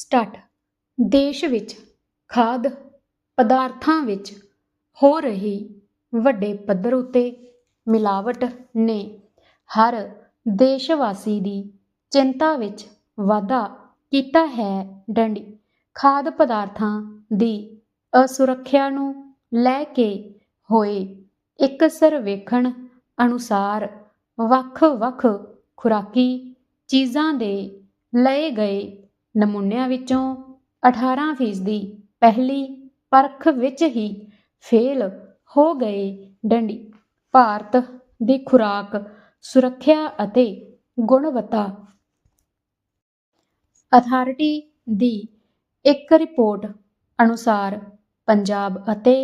Start ਦੇਸ਼ ਵਿੱਚ ਖਾਦ ਪਦਾਰਥਾਂ ਵਿੱਚ ਹੋ ਰਹੀ ਵੱਡੇ ਪੱਧਰ ਉੱਤੇ ਮਿਲਾਵਟ ਨੇ। ਹਰ ਦੇਸ਼ ਵਾਸੀ ਦੀ ਚਿੰਤਾ ਵਿੱਚ ਵਾਧਾ ਕੀਤਾ ਹੈ ਡੰਡੀ। ਖਾਦ ਪਦਾਰਥਾਂ ਦੀ ਅਸੁਰੱਖਿਆ ਨੂੰ ਲੈ ਕੇ ਹੋਏ ਇੱਕ ਸਰਵੇਖਣ ਅਨੁਸਾਰ ਵੱਖ-ਵੱਖ ਖੁਰਾਕੀ ਚੀਜ਼ਾਂ ਦੇ ਲਏ ਗਏ ਨਮੂਨਿਆਂ ਵਿੱਚੋਂ 18% ਪਹਿਲੀ ਪਰਖ ਵਿੱਚ ਹੀ ਫੇਲ ਹੋ ਗਏ ਡੰਡੀ। ਭਾਰਤ ਦੀ ਖੁਰਾਕ ਸੁਰੱਖਿਆ ਅਤੇ ਗੁਣਵੱਤਾ ਅਥਾਰਟੀ ਦੀ ਇੱਕ ਰਿਪੋਰਟ ਅਨੁਸਾਰ ਪੰਜਾਬ ਅਤੇ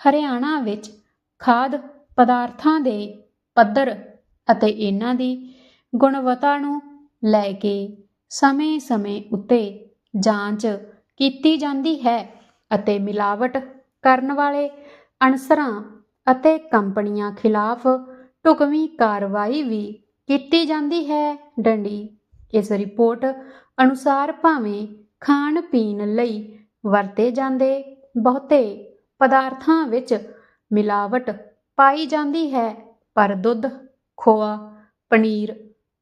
ਹਰਿਆਣਾ ਵਿੱਚ ਖਾਦ ਪਦਾਰਥਾਂ ਦੇ ਪੱਧਰ ਅਤੇ ਇਹਨਾਂ ਦੀ ਗੁਣਵੱਤਾ ਨੂੰ ਲੈ ਕੇ ਸਮੇਂ-ਸਮੇਂ ਉੱਤੇ ਜਾਂਚ ਕੀਤੀ ਜਾਂਦੀ ਹੈ ਅਤੇ ਮਿਲਾਵਟ ਕਰਨ ਵਾਲੇ ਅਨਸਰਾਂ ਅਤੇ ਕੰਪਨੀਆਂ ਖਿਲਾਫ ਢੁਕਵੀਂ ਕਾਰਵਾਈ ਵੀ ਕੀਤੀ ਜਾਂਦੀ ਹੈ। ਡੰਡੀ, ਇਸ ਰਿਪੋਰਟ ਅਨੁਸਾਰ ਭਾਵੇਂ ਖਾਣ ਪੀਣ ਲਈ ਵਰਤੇ ਜਾਂਦੇ ਬਹੁਤੇ ਪਦਾਰਥਾਂ ਵਿੱਚ ਮਿਲਾਵਟ ਪਾਈ ਜਾਂਦੀ ਹੈ, ਪਰ ਦੁੱਧ, ਖੋਆ, ਪਨੀਰ,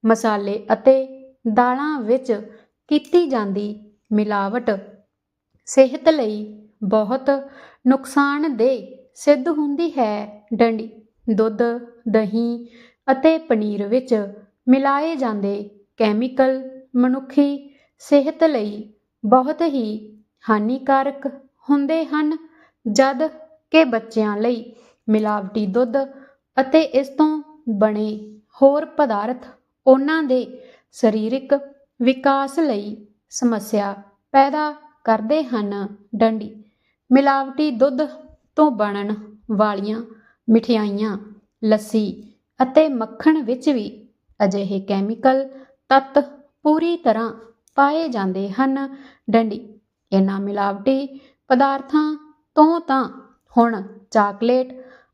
ਮਸਾਲੇ ਅਤੇ ਦਾਲਾਂ ਵਿੱਚ ਕੀਤੀ ਜਾਂਦੀ ਮਿਲਾਵਟ ਸਿਹਤ ਲਈ ਬਹੁਤ ਨੁਕਸਾਨਦੇਹ ਸਿੱਧ ਹੁੰਦੀ ਹੈ। ਡੰਡੀ, ਦੁੱਧ, ਦਹੀਂ ਅਤੇ ਪਨੀਰ ਵਿੱਚ ਮਿਲਾਏ ਜਾਂਦੇ ਕੈਮੀਕਲ ਮਨੁੱਖੀ ਸਿਹਤ ਲਈ ਬਹੁਤ ਹੀ ਹਾਨੀਕਾਰਕ ਹੁੰਦੇ ਹਨ। ਜਦ ਕਿ ਬੱਚਿਆਂ ਲਈ ਮਿਲਾਵਟੀ ਦੁੱਧ ਅਤੇ ਇਸ ਤੋਂ ਬਣੇ ਹੋਰ ਪਦਾਰਥ ਉਹਨਾਂ ਦੇ ਸਰੀਰਕ ਵਿਕਾਸ ਲਈ ਸਮੱਸਿਆ ਪੈਦਾ ਕਰਦੇ ਹਨ। ਡੰਡੀ, ਮਿਲਾਵਟੀ ਦੁੱਧ ਤੋਂ ਬਣਨ ਵਾਲੀਆਂ ਮਠਿਆਈਆਂ, ਲੱਸੀ ਅਤੇ ਮੱਖਣ ਵਿੱਚ ਵੀ ਅਜਿਹੇ ਕੈਮੀਕਲ ਤੱਤ ਪੂਰੀ ਤਰ੍ਹਾਂ ਪਾਏ ਜਾਂਦੇ ਹਨ। ਡੰਡੀ, ਇਹਨਾਂ ਮਿਲਾਵਟੀ ਪਦਾਰਥਾਂ ਤੋਂ ਤਾਂ ਹੁਣ ਚਾਕਲੇਟ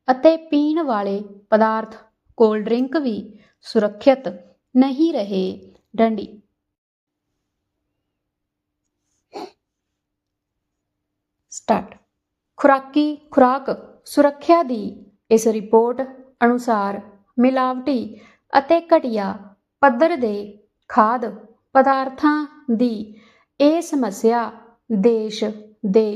ਅਤੇ ਪੀਣ ਵਾਲੇ ਪਦਾਰਥ ਕੋਲਡ ਡਰਿੰਕ ਵੀ ਸੁਰੱਖਿਅਤ ਨਹੀਂ ਰਹੇ। ਡੰਡੀ। ਸਟਾਰਟ। ਖੁਰਾਕੀ ਖੁਰਾਕ ਸੁਰੱਖਿਆ ਦੀ ਇਸ ਰਿਪੋਰਟ ਅਨੁਸਾਰ ਮਿਲਾਵਟੀ ਅਤੇ ਘਟੀਆ ਪੱਧਰ ਦੇ ਖਾਦ ਪਦਾਰਥਾਂ ਦੀ ਇਹ ਸਮੱਸਿਆ ਦੇਸ਼ ਦੇ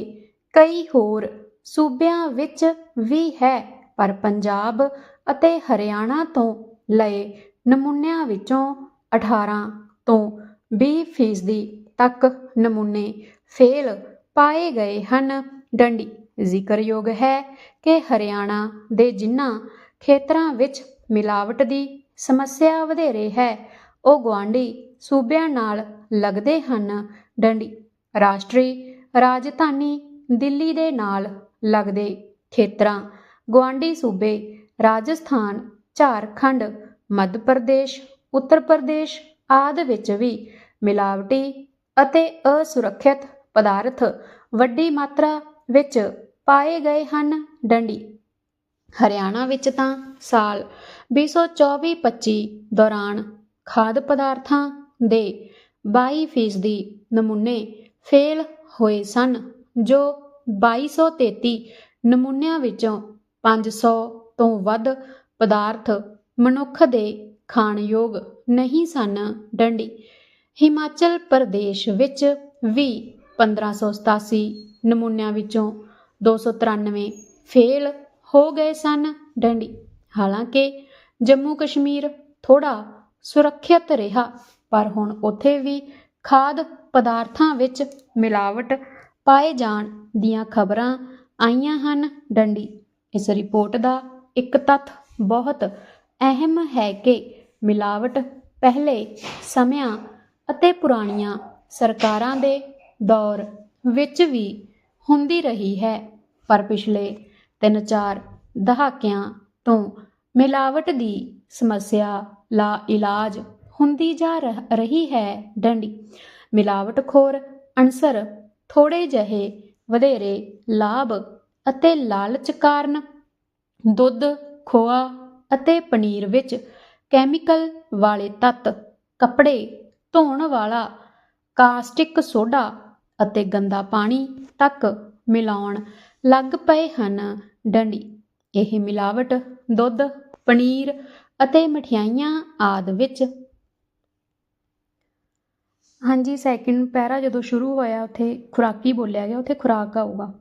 ਕਈ ਹੋਰ ਸੂਬਿਆਂ ਵਿੱਚ ਵੀ ਹੈ, ਪਰ ਪੰਜਾਬ ਅਤੇ ਹਰਿਆਣਾ ਤੋਂ ਲਏ ਨਮੂਨਿਆਂ ਵਿੱਚੋਂ 18 ਤੋਂ 20% ਤੱਕ ਨਮੂਨੇ ਫੇਲ ਪਾਏ ਗਏ ਹਨ। ਡੰਡੀ, ਜ਼ਿਕਰਯੋਗ ਹੈ ਕਿ ਹਰਿਆਣਾ ਦੇ ਜਿਨ੍ਹਾਂ ਖੇਤਰਾਂ ਵਿੱਚ ਮਿਲਾਵਟ ਦੀ ਸਮੱਸਿਆ ਵਧੇਰੇ ਹੈ, ਉਹ ਗੁਆਂਢੀ ਸੂਬਿਆਂ ਨਾਲ ਲੱਗਦੇ ਹਨ। ਡੰਡੀ, ਰਾਸ਼ਟਰੀ ਰਾਜਧਾਨੀ ਦਿੱਲੀ ਦੇ ਨਾਲ ਲੱਗਦੇ ਖੇਤਰਾਂ, ਗੁਆਂਢੀ ਸੂਬੇ ਰਾਜਸਥਾਨ, ਝਾਰਖੰਡ, ਮੱਧ ਪ੍ਰਦੇਸ਼ ਉੱਤਰ ਪ੍ਰਦੇਸ਼ ਆਦਿ ਵਿੱਚ ਵੀ ਮਿਲਾਵਟੀ ਅਤੇ ਅਸੁਰੱਖਿਅਤ ਪਦਾਰਥ ਵੱਡੀ ਮਾਤਰਾ ਵਿੱਚ ਪਾਏ ਗਏ ਹਨ। ਡੰਡੀ ਹਰਿਆਣਾ ਵਿੱਚ ਤਾਂ ਸਾਲ 2024-25 ਦੌਰਾਨ ਖਾਦ ਪਦਾਰਥਾਂ ਦੇ 22% ਨਮੂਨੇ ਫੇਲ ਹੋਏ ਸਨ, ਜੋ 2233 ਨਮੂਨਿਆਂ ਵਿੱਚੋਂ 500 ਤੋਂ ਵੱਧ ਪਦਾਰਥ ਮਨੁੱਖ ਦੇ ਖਾਣਯੋਗ ਨਹੀਂ ਸਨ ਡੰਡੀ। ਹਿਮਾਚਲ ਪ੍ਰਦੇਸ਼ ਵਿੱਚ ਵੀ 1587 ਨਮੂਨਿਆਂ ਵਿੱਚੋਂ 293 ਫੇਲ ਹੋ ਗਏ ਸਨ ਡੰਡੀ। ਹਾਲਾਂਕਿ ਜੰਮੂ ਕਸ਼ਮੀਰ ਥੋੜਾ ਸੁਰੱਖਿਅਤ ਰਿਹਾ, ਪਰ ਹੁਣ ਉੱਥੇ ਵੀ ਖਾਦ ਪਦਾਰਥਾਂ ਵਿੱਚ ਮਿਲਾਵਟ ਪਾਏ ਜਾਣ ਦੀਆਂ ਖਬਰਾਂ ਆਈਆਂ ਹਨ ਡੰਡੀ। ਇਸ ਰਿਪੋਰਟ ਦਾ ਇੱਕ ਤੱਥ ਬਹੁਤ ਅਹਿਮ ਹੈ ਕਿ ਮਿਲਾਵਟ ਪਹਿਲੇ ਸਮਿਆਂ ਅਤੇ ਪੁਰਾਣੀਆਂ ਸਰਕਾਰਾਂ ਦੇ ਦੌਰ ਵਿੱਚ ਵੀ ਹੁੰਦੀ ਰਹੀ ਹੈ, ਪਰ ਪਿਛਲੇ 3-4 ਦਹਾਕਿਆਂ ਤੋਂ ਮਿਲਾਵਟ ਦੀ ਸਮੱਸਿਆ ਲਾ ਇਲਾਜ ਹੁੰਦੀ ਜਾ ਰਹੀ ਹੈ, ਡੰਡੀ। ਮਿਲਾਵਟਖੋਰ ਅਨਸਰ ਥੋੜੇ ਜਿਹੇ ਵਧੇਰੇ ਲਾਭ ਅਤੇ ਲਾਲਚ ਕਾਰਨ ਦੁੱਧ, ਖੋਆ ਅਤੇ ਪਨੀਰ ਵਿੱਚ ਕੈਮੀਕਲ ਵਾਲੇ ਤੱਤ, ਕੱਪੜੇ, ਧੋਣ ਵਾਲਾ, ਕਾਸਟਿਕ ਸੋਡਾ ਅਤੇ ਗੰਦਾ ਪਾਣੀ ਤੱਕ ਮਿਲਾਉਣ ਲੱਗ ਪਏ ਹਨ। ਡੰਡੀ, ਇਹ ਮਿਲਾਵਟ ਦੁੱਧ, ਪਨੀਰ ਅਤੇ ਮਠਿਆਈਆਂ ਆਦਿ ਵਿੱਚ। ਹਾਂਜੀ ਸੈਕਿੰਡ ਪੈਰਾ ਜਦੋਂ ਸ਼ੁਰੂ ਹੋਇਆ, ਉੱਥੇ ਖੁਰਾਕੀ ਬੋਲਿਆ ਗਿਆ, ਉੱਥੇ ਖੁਰਾਕ ਆਊਗਾ।